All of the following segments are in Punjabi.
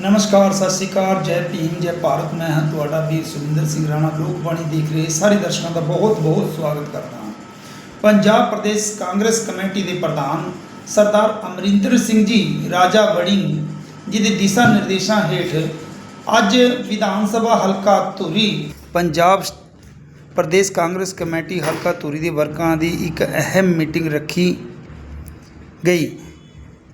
ਨਮਸਕਾਰ, ਸਤਿ ਸ਼੍ਰੀ ਅਕਾਲ, ਜੈ ਭੀਮ, ਜੈ ਭਾਰਤ। ਮੈਂ ਹਾਂ ਤੁਹਾਡਾ ਵੀਰ ਸੁਰਿੰਦਰ ਸਿੰਘ ਰਾਣਾ। ਲੋਕਬਾਣੀ ਦੇਖ ਰਹੇ ਸਾਰੇ ਦਰਸ਼ਕਾਂ ਦਾ ਬਹੁਤ ਬਹੁਤ ਸਵਾਗਤ ਕਰਦਾ ਹਾਂ। ਪੰਜਾਬ ਪ੍ਰਦੇਸ਼ ਕਾਂਗਰਸ ਕਮੇਟੀ ਦੇ ਪ੍ਰਧਾਨ ਸਰਦਾਰ ਅਮਰਿੰਦਰ ਸਿੰਘ ਜੀ, ਰਾਜਾ ਵੜਿੰਗ ਜੀ ਦੇ ਦਿਸ਼ਾ ਨਿਰਦੇਸ਼ਾਂ ਹੇਠ ਅੱਜ ਵਿਧਾਨ ਸਭਾ ਹਲਕਾ ਧੂਰੀ, ਪੰਜਾਬ ਪ੍ਰਦੇਸ਼ ਕਾਂਗਰਸ ਕਮੇਟੀ ਹਲਕਾ ਧੂਰੀ ਦੇ ਵਰਕਰਾਂ ਦੀ ਇੱਕ ਅਹਿਮ ਮੀਟਿੰਗ ਰੱਖੀ ਗਈ।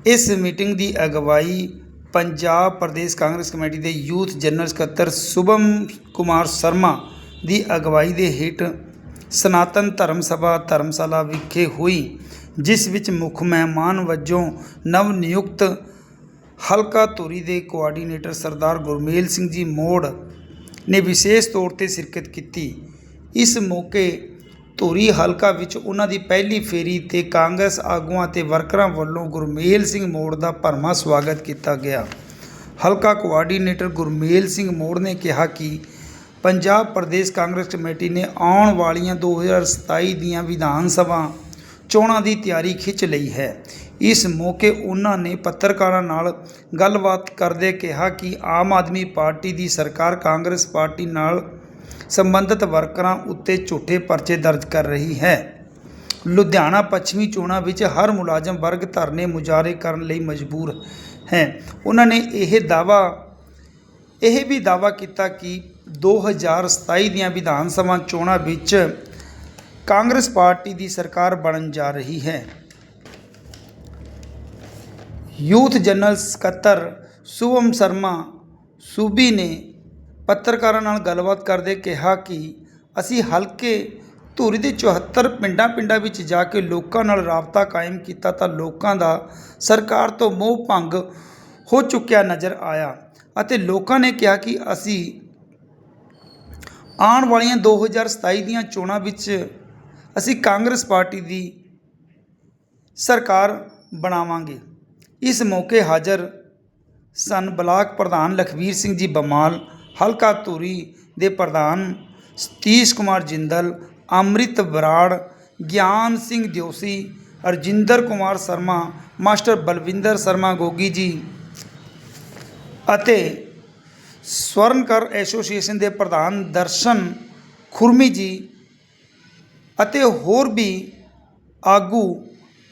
ਇਸ ਮੀਟਿੰਗ ਦੀ ਅਗਵਾਈ ਪੰਜਾਬ ਪ੍ਰਦੇਸ਼ ਕਾਂਗਰਸ ਕਮੇਟੀ ਦੇ ਯੂਥ ਜਨਰਲ ਸਕੱਤਰ ਸੁਭਮ ਕੁਮਾਰ ਸ਼ਰਮਾ ਦੀ ਅਗਵਾਈ ਦੇ ਹੇਠ ਸਨਾਤਨ ਧਰਮ ਸਭਾ ਧਰਮਸ਼ਾਲਾ ਵਿਖੇ ਹੋਈ, ਜਿਸ ਵਿੱਚ ਮੁੱਖ ਮਹਿਮਾਨ ਵਜੋਂ ਨਵ ਨਿਯੁਕਤ ਹਲਕਾ ਧੂਰੀ ਦੇ ਕੋਆਰਡੀਨੇਟਰ ਸਰਦਾਰ ਗੁਰਮੇਲ ਸਿੰਘ ਜੀ ਮੋੜ ਨੇ ਵਿਸ਼ੇਸ਼ ਤੌਰ ਤੇ ਸ਼ਿਰਕਤ ਕੀਤੀ। ਇਸ ਮੌਕੇ ਧੂਰੀ ਹਲਕਾ ਵਿੱਚ ਉਹਨਾਂ ਦੀ ਪਹਿਲੀ ਫੇਰੀ ਤੇ ਕਾਂਗਰਸ ਆਗੂਆਂ ਤੇ ਵਰਕਰਾਂ ਵੱਲੋਂ ਗੁਰਮੇਲ ਸਿੰਘ ਮੋੜ ਦਾ ਭਰਵਾਂ ਸਵਾਗਤ ਕੀਤਾ ਗਿਆ। ਹਲਕਾ ਕੋਆਰਡੀਨੇਟਰ ਗੁਰਮੇਲ ਸਿੰਘ ਮੋੜ ਨੇ ਕਿਹਾ ਕਿ ਪੰਜਾਬ ਪ੍ਰਦੇਸ਼ ਕਾਂਗਰਸ ਕਮੇਟੀ ਨੇ ਆਉਣ ਵਾਲੀਆਂ 2027 ਦੀਆਂ ਵਿਧਾਨ ਸਭਾ ਚੋਣਾਂ ਦੀ ਤਿਆਰੀ ਖਿੱਚ ਲਈ ਹੈ। ਇਸ ਮੌਕੇ ਉਹਨਾਂ ਨੇ ਪੱਤਰਕਾਰਾਂ ਨਾਲ ਗੱਲਬਾਤ ਕਰਦੇ ਕਿਹਾ ਕਿ ਆਮ ਆਦਮੀ ਪਾਰਟੀ ਦੀ ਸਰਕਾਰ ਕਾਂਗਰਸ ਪਾਰਟੀ ਨਾਲ ਸੰਬੰਧਿਤ ਵਰਕਰਾਂ ਉੱਤੇ ਝੂਠੇ ਪਰਚੇ ਦਰਜ ਕਰ ਰਹੀ ਹੈ। ਲੁਧਿਆਣਾ ਪੱਛਮੀ ਚੋਣਾਂ ਵਿੱਚ ਹਰ ਮੁਲਾਜ਼ਮ ਵਰਗ ਧਰਨੇ ਮੁਜ਼ਾਹਰੇ ਕਰਨ ਲਈ ਮਜਬੂਰ ਹੈ। ਉਹਨਾਂ ਨੇ ਇਹ ਦਾਵਾ ਇਹ ਵੀ ਦਾਵਾ ਕੀਤਾ ਕਿ 2027 ਦੀਆਂ ਵਿਧਾਨ ਸਭਾ ਚੋਣਾਂ ਵਿੱਚ ਕਾਂਗਰਸ ਪਾਰਟੀ ਦੀ ਸਰਕਾਰ ਬਣਨ ਜਾ ਰਹੀ ਹੈ। ਯੂਥ ਜਨਰਲ ਸਕੱਤਰ ਸੁਭਮ ਸ਼ਰਮਾ ਸੂਬੀ ਨੇ ਪੱਤਰਕਾਰਾਂ ਨਾਲ ਗੱਲਬਾਤ ਕਰਦੇ ਕਿਹਾ ਕਿ ਅਸੀਂ ਹਲਕੇ ਧੂਰੀ ਦੇ 74 ਪਿੰਡਾਂ ਪਿੰਡਾਂ ਵਿੱਚ ਜਾ ਕੇ ਲੋਕਾਂ ਨਾਲ ਰਾਬਤਾ ਕਾਇਮ ਕੀਤਾ ਤਾਂ ਲੋਕਾਂ ਦਾ ਸਰਕਾਰ ਤੋਂ ਮੋਹ ਭੰਗ ਹੋ ਚੁੱਕਿਆ ਨਜ਼ਰ ਆਇਆ ਅਤੇ ਲੋਕਾਂ ਨੇ ਕਿਹਾ ਕਿ ਅਸੀਂ ਆਉਣ ਵਾਲੀਆਂ 2027 ਦੀਆਂ ਚੋਣਾਂ ਵਿੱਚ ਅਸੀਂ ਕਾਂਗਰਸ ਪਾਰਟੀ ਦੀ ਸਰਕਾਰ ਬਣਾਵਾਂਗੇ। ਇਸ ਮੌਕੇ ਹਾਜ਼ਰ ਸਨ ਬਲਾਕ ਪ੍ਰਧਾਨ ਲਖਵੀਰ ਸਿੰਘ ਜੀ ਬਮਾਲ ਹਲਕਾ ਧੂਰੀ ਦੇ ਪ੍ਰਧਾਨ ਸਤੀਸ਼ ਕੁਮਾਰ ਜਿੰਦਲ, ਅੰਮ੍ਰਿਤ ਬਰਾੜ, ਗਿਆਨ ਸਿੰਘ ਦਿਓਸੀ ਅਰਜਿੰਦਰ ਕੁਮਾਰ ਸ਼ਰਮਾ, ਮਾਸਟਰ ਬਲਵਿੰਦਰ ਸ਼ਰਮਾ ਗੋਗੀ ਜੀ ਅਤੇ ਸਵਰਨਕਰ ਐਸੋਸੀਏਸ਼ਨ ਦੇ ਪ੍ਰਧਾਨ ਦਰਸ਼ਨ ਖੁਰਮੀ ਜੀ ਅਤੇ ਹੋਰ ਵੀ ਆਗੂ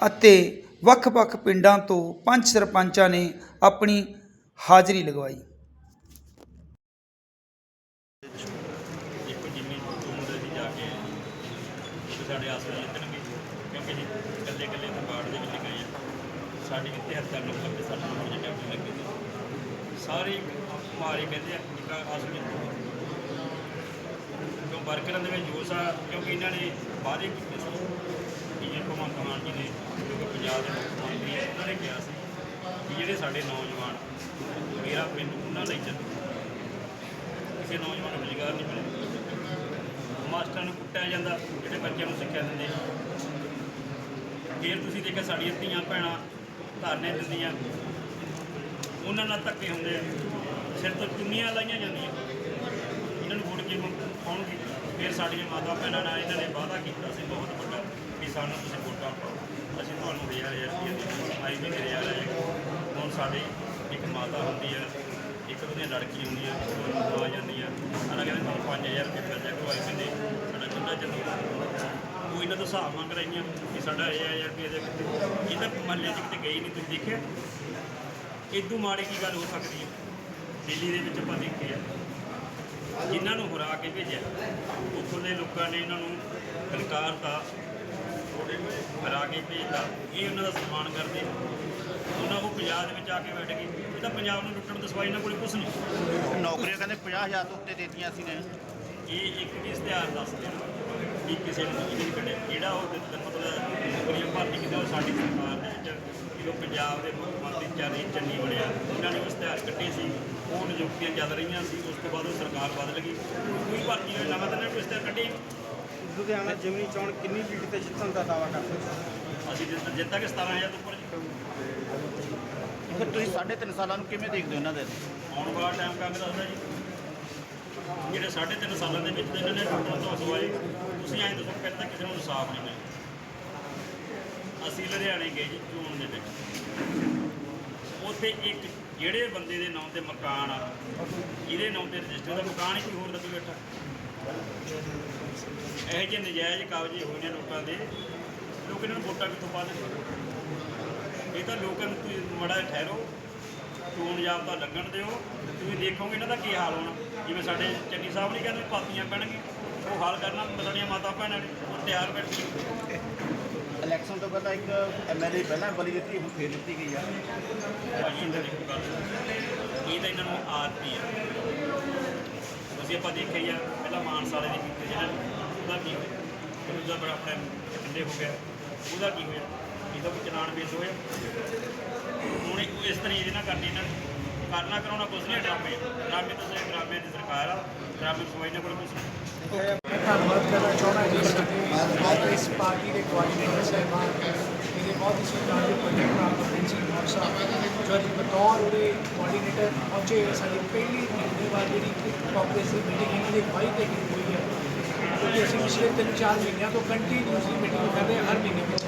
ਅਤੇ ਵੱਖ-ਵੱਖ ਪਿੰਡਾਂ ਤੋਂ ਪੰਜ ਸਰਪੰਚਾਂ ਨੇ ਆਪਣੀ ਹਾਜ਼ਰੀ ਲਗਵਾਈ ਦੇਖੋ ਜਿੰਨੀ ਉਮਰ ਦੀ ਜਾ ਕੇ ਇੱਕ ਸਾਡੇ ਆਸਰੇ ਜਿੱਤਣਗੇ ਕਿਉਂਕਿ ਜੀ ਇਕੱਲੇ ਇਕੱਲੇ ਕਾਰਡ ਦੇ ਵਿੱਚ ਗਏ ਆ। ਸਾਡੀ ਵੀ 73 ਨੰਬਰ ਤੇ ਸਾਡਾ ਨੰਬਰ ਜਿਹੜਾ ਵੀ ਲੱਗੇ ਸੀ ਸਾਰੇ ਮਾਰੇ ਕਹਿੰਦੇ ਆ ਇੱਕ ਆਸਰੇ ਕਿਉਂ ਵਰਕਰਾਂ ਦੇ ਵਿੱਚ ਜੋਸ਼ ਆ ਕਿਉਂਕਿ ਇਹਨਾਂ ਨੇ ਵਾਅਦੇ ਕੀਤੇ ਸੀ ਕਿ ਇਹ ਭਗਵੰਤ ਮਾਨ ਜੀ ਨੇ ਕਿਉਂਕਿ ਪੰਜਾਬ ਦੇ ਮੁੱਖ ਮੰਤਰੀ ਆ, ਉਹਨਾਂ ਨੇ ਕਿਹਾ ਸੀ ਕਿ ਜਿਹੜੇ ਸਾਡੇ ਨੌਜਵਾਨ ਮੇਰਾ ਪਿੰਡ ਉਹਨਾਂ ਲਈ ਚੱਲੂ। ਕਿਸੇ ਨੌਜਵਾਨ ਨੂੰ ਰੁਜ਼ਗਾਰ ਨਹੀਂ ਮਿਲਿਆ। ਮਾਸਟਰਾਂ ਨੂੰ ਕੁੱਟਿਆ ਜਾਂਦਾ, ਜਿਹੜੇ ਬੱਚਿਆਂ ਨੂੰ ਸਿੱਖਿਆ ਦਿੰਦੇ ਫਿਰ ਤੁਸੀਂ ਦੇਖਿਆ ਸਾਡੀਆਂ ਧੀਆਂ ਭੈਣਾਂ ਧਰਨੇ ਦਿੰਦੀਆਂ। ਉਹਨਾਂ ਨਾਲ ਧੱਕੇ ਹੁੰਦੇ ਆ। ਸਿਰ ਤੋਂ ਚੁੰਨੀਆਂ ਲਾਈਆਂ ਜਾਂਦੀਆਂ। ਇਹਨਾਂ ਨੂੰ ਵੋਟ ਕੇ ਪਾਉਣਗੇ ਫਿਰ ਸਾਡੀਆਂ ਮਾਤਾ ਭੈਣਾਂ ਨਾਲ ਇਹਨਾਂ ਨੇ ਵਾਅਦਾ ਕੀਤਾ ਸੀ ਬਹੁਤ ਵੱਡਾ ਕਿ ਸਾਨੂੰ ਤੁਸੀਂ ਵੋਟਾਂ ਪਾਓ। ਅਸੀਂ ਤੁਹਾਨੂੰ ਹਜ਼ਾਰ ਹਜ਼ਾਰ ਸੀ ਦੇ ਆਈ ਵੀ ਮੇਰੇ ਯਾਰ ਹੁਣ ਸਾਡੇ ਇੱਕ ਮਾਤਾ ਹੁੰਦੀ ਹੈ ਇੱਕ ਉਹਦੀਆਂ ਲੜਕੀ ਹੁੰਦੀ ਹੈ ਉਹ ਆ ਜਾਂਦੀ ਹੈ ਅਨਾ ਕਹਿੰਦੇ ਤੁਹਾਨੂੰ 5000 ਰੁਪਏ ਮਿਲ ਜਾਏ ਕੋਈ ਨਹੀਂ ਸਾਡਾ ਚੁੱਲ੍ਹਾ ਚੱਲੂਗਾ ਉਹ ਇਹਨਾਂ ਤੋਂ ਹਿਸਾਬ ਮੰਗ ਰਹੀਆਂ ਕਿ ਸਾਡਾ ਇਹ ਹਜ਼ਾਰ ਰੁਪਏ ਦੇ ਇਹ ਤਾਂ ਮਹੱਲੇ 'ਚ ਕਿਤੇ ਗਈ ਨਹੀਂ ਤੁਸੀਂ ਦੇਖਿਆ? ਇਦੋਂ ਮਾੜੀ ਕੀ ਗੱਲ ਹੋ ਸਕਦੀ ਹੈ ਦਿੱਲੀ ਦੇ ਵਿੱਚ ਆਪਾਂ ਦੇਖਿਆ ਜਿਨ੍ਹਾਂ ਨੂੰ ਹੁਰਾ ਕੇ ਭੇਜਿਆ। ਉੱਥੋਂ ਦੇ ਲੋਕਾਂ ਨੇ ਇਹਨਾਂ ਨੂੰ ਫਲਕਾਰਤਾ ਹਰਾ ਕੇ ਭੇਜਦਾ ਇਹ ਉਹਨਾਂ ਦਾ ਸਨਮਾਨ ਕਰਦੇ ਉਹਨਾਂ ਉਹ ਪੰਜਾਬ ਦੇ ਵਿੱਚ ਆ ਕੇ ਬੈਠ ਗਏ ਇਹ ਤਾਂ ਪੰਜਾਬ ਨੂੰ ਲੁੱਟਣ ਦਾ ਸਵਾਈ ਇਹਨਾਂ ਕੋਲ ਕੁਝ ਨਹੀਂ। ਨੌਕਰੀਆਂ ਕਹਿੰਦੇ 50000 ਤੋਂ ਉੱਤੇ ਦੇਤੀਆਂ ਸੀ ਨੇ। ਇਹ ਇੱਕ ਇਸ਼ਤਿਹਾਰ ਦੱਸਦੇ ਆ ਕਿ ਕਿਸੇ ਨੂੰ ਨਹੀਂ ਕੱਢਿਆ ਜਿਹੜਾ ਉਹ ਦਿੱਤਾ ਮਤਲਬ ਨੌਕਰੀਆਂ ਭਰਤੀ ਕੀਤੀ ਉਹ ਸਾਡੀ ਸਰਕਾਰ ਦੇ ਵਿੱਚ ਜਦੋਂ ਪੰਜਾਬ ਦੇ ਮੁੱਖ ਮੰਤਰੀ ਚਾਰੀ ਚੰਨੀ ਬਣਿਆ ਉਹਨਾਂ ਨੇ ਇਸ਼ਤਿਹਾਰ ਕੱਢੇ ਸੀ। ਉਹ ਨਿਯੁਕਤੀਆਂ ਚੱਲ ਰਹੀਆਂ ਸੀ। ਉਸ ਤੋਂ ਬਾਅਦ ਉਹ ਸਰਕਾਰ ਬਦਲ ਗਈ। ਕੋਈ ਭਰਤੀ ਹੋਈ ਲਗਾਤਾਰ ਨੇ ਕੋਈ ਇਸ਼ਤਿਹਾਰ ਕੱਢੇ। ਲੁਧਿਆਣਾ ਜਿਮਨੀ ਚੋਣ ਕਿੰਨੀ ਸੀਟ ਤੇ ਜਿੱਤਣ ਦਾ ਦਾਅਵਾ ਕਰਦੇ ਹੋ? ਅਸੀਂ ਜਿੱਤ ਜਿੱਤਾਂ ਕਿ 17000 ਤੋਂ ਉੱਪਰ ਜੀ। ਫਿਰ ਤੁਸੀਂ 3.5 ਸਾਲਾਂ ਨੂੰ ਕਿਵੇਂ ਦੇਖਦੇ ਹੋ ਇਹਨਾਂ ਦੇ ਆਉਣ ਵਾਲਾ ਟਾਈਮ ਕੰਮ ਦੱਸਦਾ ਜੀ। ਜਿਹੜੇ ਸਾਢੇ ਤਿੰਨ ਸਾਲਾਂ ਦੇ ਵਿੱਚ ਇਹਨਾਂ ਨੇ ਟੁੱਟਣ ਤੋਂ ਸਵਾਏ ਤੁਸੀਂ ਐਂ ਦੱਸੋ ਪਹਿਲਾਂ ਕਿਸੇ ਨੂੰ ਇਨਸਾਫ ਨਹੀਂ ਮਿਲਿਆ ਅਸੀਂ ਲੁਧਿਆਣੇ ਗਏ ਜੀ ਚੋਣ ਦੇ ਵਿੱਚ। ਉੱਥੇ ਇੱਕ ਜਿਹੜੇ ਬੰਦੇ ਦੇ ਨਾਂ ਤੇ ਮਕਾਨ ਆ, ਜਿਹਦੇ ਨਾਂ ਤੇ ਰਜਿਸਟਰ ਦਾ ਮਕਾਨ ਹੀ ਹੋਰ ਲੱਗੀ ਬੈਠਾ। ਇਹੋ ਜਿਹੇ ਨਜਾਇਜ਼ ਕਾਗਜ਼ੇ ਹੋਏ ਨੇ ਲੋਕਾਂ ਦੇ। ਲੋਕ ਇਹਨਾਂ ਨੂੰ ਵੋਟਾਂ ਕਿੱਥੋਂ ਪਾ ਦੇਣਗੇ ਇਹ ਤਾਂ ਲੋਕਾਂ ਨੂੰ ਤੁਸੀਂ ਮੜਾ ਠਹਿਰੋ ਚੋਣ ਜਾਬਤਾ ਲੱਗਣ ਦਿਓ। ਤੁਸੀਂ ਦੇਖੋਗੇ ਇਹਨਾਂ ਦਾ ਕੀ ਹਾਲ ਹੋਣਾ। ਜਿਵੇਂ ਸਾਡੇ ਚੰਨੀ ਸਾਹਿਬ ਨਹੀਂ ਕਹਿੰਦੇ ਪਾਤੀਆਂ ਪੈਣਗੀਆਂ। ਉਹ ਹਾਲ ਕਰਨਾ ਸਾਡੀਆਂ ਮਾਤਾ ਭੈਣਾਂ ਨੇ। ਉਹ ਤਿਆਰ ਬੈਠੀ ਇਲੈਕਸ਼ਨ ਤੋਂ ਪਹਿਲਾਂ ਇੱਕ ਐਮਐਲਏ ਪਹਿਲਾਂ ਬਲੀ ਦਿੱਤੀ ਹੁਣ ਫੇਰ ਦਿੱਤੀ ਗਈ ਆ। ਇਹਨਾਂ ਦੀ। ਇਹ ਤਾਂ ਇਹਨਾਂ ਨੂੰ ਆਦਤ ਹੀ ਆ। ਅਸੀਂ ਆਪਾਂ ਦੇਖਿਆ ਹੀ ਆ ਪਹਿਲਾਂ ਮਾਨਸਾ ਵਾਲੇ ਦੀ ਕੀਤੀ ਜਿਹੜਾ ਉਹਦਾ ਕੀ ਹੋਇਆ? ਉਹਦਾ ਬੜਾ ਆਪਣੇ ਠੰਡੇ ਹੋ ਗਿਆ। ਉਹਦਾ ਕੀ ਹੋਇਆ? ਇਹਦਾ ਕੋਈ ਚਲਾਨ ਬੇਸ ਹੋਇਆ। ਹੁਣ ਇਹ ਇਸ ਤਰ੍ਹਾਂ ਇਹਦੇ ਨਾਲ ਕਰਨੀ ਇਹਨਾਂ ਕਰਨਾ ਕਰਾਉਣਾ ਕੁਛ ਨਹੀਂ, ਡਰਾਮੇ। ਡਰਾਮੇ ਤਾਂ ਸਿਰਫ ਡਰਾਮੇ ਦੀ ਸਰਕਾਰ ਆ। ਡਰਾਮੇ ਸਮਾਈ ਨਾਲ ਕੋਲ ਕੁਛ ਮੈਂ ਧੰਨਵਾਦ ਕਰਨਾ ਚਾਹੁੰਦਾ ਜੀ। ਇਸ ਪਾਰਟੀ ਦੇ ਕੋਆਰਡੀਨੇਟਰ ਸਾਹਿਬਾਨ ਮੇਰੇ ਬਹੁਤ ਹੀ ਸਤਿਕਾਰ ਦੇ ਪੰਡਿਤ ਰਾਮ ਸਿੰਘ ਗੌਰ ਸਾਹਿਬ, ਜੋ ਅੱਜ ਬਤੌਰ ਉਹਦੇ ਕੋਆਰਡੀਨੇਟਰ ਪਹੁੰਚੇ ਸਾਡੀ ਪਹਿਲੀ ਮਹੀਨੇ ਬਾਅਦ ਜਿਹੜੀ ਕਾਂਗਰਸ ਦੀ ਮੀਟਿੰਗ ਇਹਨਾਂ ਦੀ ਅਗਵਾਈ ਤੇ ਹੋਈ ਹੈ। ਕਿਉਂਕਿ ਅਸੀਂ ਪਿਛਲੇ ਤਿੰਨ ਚਾਰ ਮਹੀਨਿਆਂ ਤੋਂ ਕੰਟੀਨਿਊਸਲੀ ਮੀਟਿੰਗ ਕਰਦੇ ਹਾਂ, ਹਰ ਮਹੀਨੇ ਵਿੱਚ।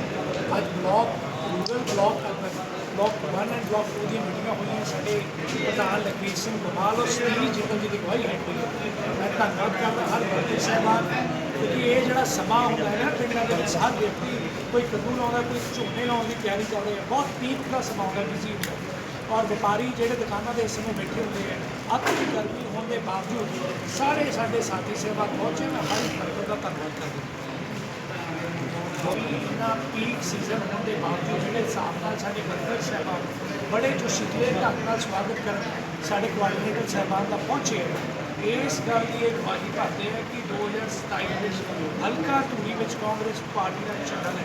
ਅੱਜ ਬਲਾਕ ਰੂਰਲ ਬਲਾਕ ਤੱਕ ਬਲਾਕ 1 ਐਂਡ ਬਲਾਕ ਟੂ ਦੀਆਂ ਮੀਟਿੰਗਾਂ ਹੋਈਆਂ ਸਾਡੇ ਪ੍ਰਧਾਨ ਲਖਵੀਰ ਸਿੰਘ ਗੋਮਾਲ ਔਰ ਸ੍ਰੀ ਜਿੰਦਲ ਜੀ ਦੀ ਅਗਵਾਈ ਹੇਠ ਹੋਈ ਹੈ। ਮੈਂ ਧੰਨਵਾਦ ਕਰਦਾ ਹਰ ਵਰਤੀ ਸਾਹਿਬਾਨ ਕਿਉਂਕਿ ਇਹ ਜਿਹੜਾ ਸਮਾਂ ਹੁੰਦਾ ਹੈ ਨਾ, ਪਿੰਡਾਂ ਦੇ ਵਿੱਚ ਹਰ ਵਿਅਕਤੀ ਕੋਈ ਕੱਦੂ ਲਾਉਂਦਾ ਕੋਈ ਝੋਨੇ ਲਾਉਣ ਦੀ ਤਿਆਰੀ ਕਰ ਰਿਹਾ, ਬਹੁਤ ਪੀਕ ਦਾ ਸਮਾਂ ਹੁੰਦਾ ਬਿਜ਼ੀ ਹੁੰਦਾ ਔਰ ਵਪਾਰੀ ਜਿਹੜੇ ਦੁਕਾਨਾਂ ਦੇ ਇਸ ਸਮੇਂ ਬੈਠੇ ਹੁੰਦੇ ਹੈ ਅੱਤ ਦੀ ਗਰਮੀ ਹੋਣ ਦੇ ਬਾਵਜੂਦ ਸਾਰੇ ਸਾਡੇ ਸਾਥੀ ਸੇਵਾ ਪਹੁੰਚੇ ਮੈਂ ਹਰ ਇੱਕ ਵਰਕਰ ਦਾ ਧੰਨਵਾਦ ਕਰਦਾ ਇੰਨਾ ਪੀਕ ਸੀਜ਼ਨ ਹੋਣ ਦੇ ਬਾਵਜੂਦ ਜਿਹੜੇ ਹਿਸਾਬ ਨਾਲ ਸਾਡੇ ਵਰਕਰ ਸਾਹਿਬਾਨ, ਬੜੇ ਜੋ ਸ਼ਿਕਲੇ ਢੰਗ ਨਾਲ ਸਵਾਗਤ ਕਰਨ ਸਾਡੇ ਕੋਆਰਡੀਨੇਟਰ ਸਾਹਿਬਾਨ ਦਾ ਪਹੁੰਚੇ ਇਸ ਗੱਲ ਦੀ ਇਹ ਗਵਾਹੀ ਭਰਦੇ ਹੈ ਕਿ 2027 ਵਿੱਚ ਹਲਕਾ ਧੂਰੀ ਵਿੱਚ ਕਾਂਗਰਸ ਪਾਰਟੀ ਦਾ ਝੰਡਾ ਲੈ